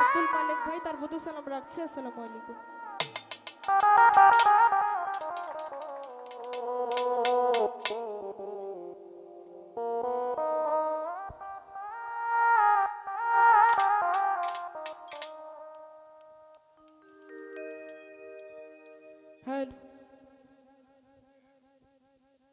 আব্দুল মালিক ভাই তার বধু সালাম রাখছি আসসালামু আলাইকুম।